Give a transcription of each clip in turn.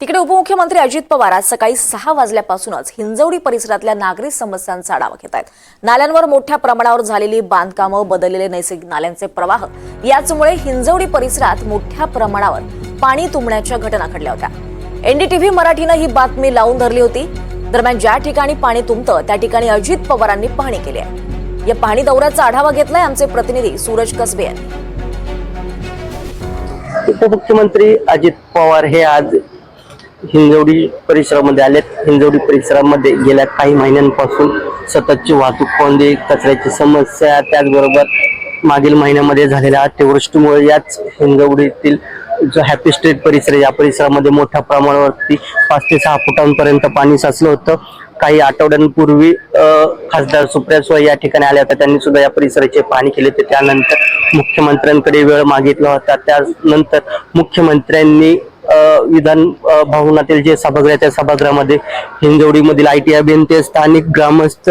तिकडे उपमुख्यमंत्री अजित पवार आज सकाळी सहा वाजल्यापासूनच हिंजवडी परिसरातल्या नागरी समस्यांचा आढावा घेत आहेत. नाल्यांवर मोठ्या प्रमाणावर झालेली बांधकामं बदललेले नैसर्गिक नाल्यांचे प्रवाह याचमुळे हिंजवडी परिसरात मोठ्या प्रमाणावर पाणी तुंबण्याच्या घटना घडल्या होत्या. एनडीटीव्ही मराठीनं ही बातमी लावून धरली होती. दरम्यान ज्या ठिकाणी पाणी तुंबतं त्या ठिकाणी अजित पवारांनी पाहणी केली आहे. या पाणी दौऱ्याचा आढावा घेतलाय आमचे प्रतिनिधी सूरज कसबे यांनी. उपमुख्यमंत्री अजित पवार हे आज हिंजवडी परिसरामध्ये आलेत. हिंजवडी परिसरामध्ये गेल्या काही महिन्यांपासून सततची वाहतूक कोंडी कचऱ्याची समस्या त्याचबरोबर मागील महिन्यामध्ये झालेल्या अतिवृष्टीमुळे याच हिंजवडीतील जो हॅपी स्ट्रीट परिसर या परिसरामध्ये मोठ्या प्रमाणावरती पाच ते सहा फुटांपर्यंत पाणी साचलं होतं. काही आठवड्यांपूर्वी खासदार सुप्रिया सुळे या ठिकाणी आल्या होत्या त्यांनी सुद्धा या परिसराचे पाहणी केली होती. त्यानंतर मुख्यमंत्र्यांकडे वेळ मागितला होता. त्यानंतर मुख्यमंत्र्यांनी विधान भवनातील जे सभागृह आहे, त्या सभागृहामध्ये हिंजवडीमधील आय टी अभियंते स्थानिक ग्रामस्थ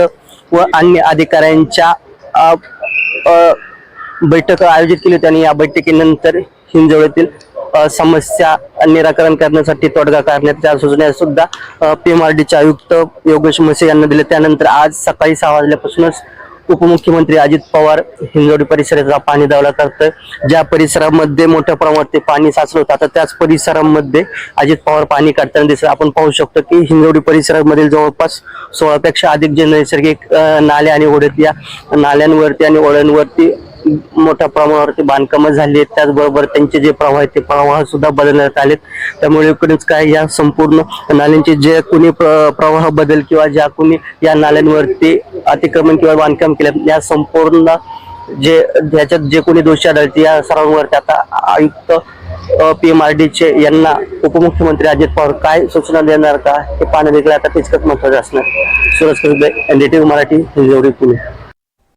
व अन्य अधिकाऱ्यांच्या बैठक आयोजित केली होती आणि या बैठकीनंतर हिंजवडीतील समस्या निराकरण करण्यासाठी तोडगा काढण्यात त्या सूचना सुद्धा पीएमआरडीचे आयुक्त योगेश मसे यांना दिले त्यानंतर आज सकाळी सहा वाजल्यापासूनच उपमुख्यमंत्री अजित पवार हिंगोडी परिसराचा पाणी दौरा करत ज्या परिसरामध्ये मोठ्या प्रमाणात ते पाणी साचलं होतं आता त्याच परिसरामध्ये अजित पवार पाणी काढताना दिसत आपण पाहू शकतो की हिंगोडी परिसरामधील जवळपास सोळापेक्षा अधिक जे नैसर्गिक नाले आणि ओढ्यात या नाल्यांवरती आणि ओळ्यांवरती मोठ्या प्रमाणावरती बांधकामं झाली आहेत. त्याचबरोबर त्यांचे जे प्रवाह आहेत ते प्रवाह सुद्धा बदलण्यात आलेत. त्यामुळे इकडेच काय या संपूर्ण नाल्यांचे जे कोणी प्र- प्रवाह बदल किंवा ज्या कोणी या नाल्यांवरती अतिक्रमण किंवा बांधकाम केलं या संपूर्ण जे ज्याच्यात जे कोणी दोषी आढळते या सर्वांवरती आता आयुक्त पी एम आर डीचे यांना उपमुख्यमंत्री अजित पवार काय सूचना देणार का हे पाहण्यात आता तितकंच महत्वाचं असणार. सुरज कसबे एनडीटीव्ही मराठी हिंजवडी पुणे.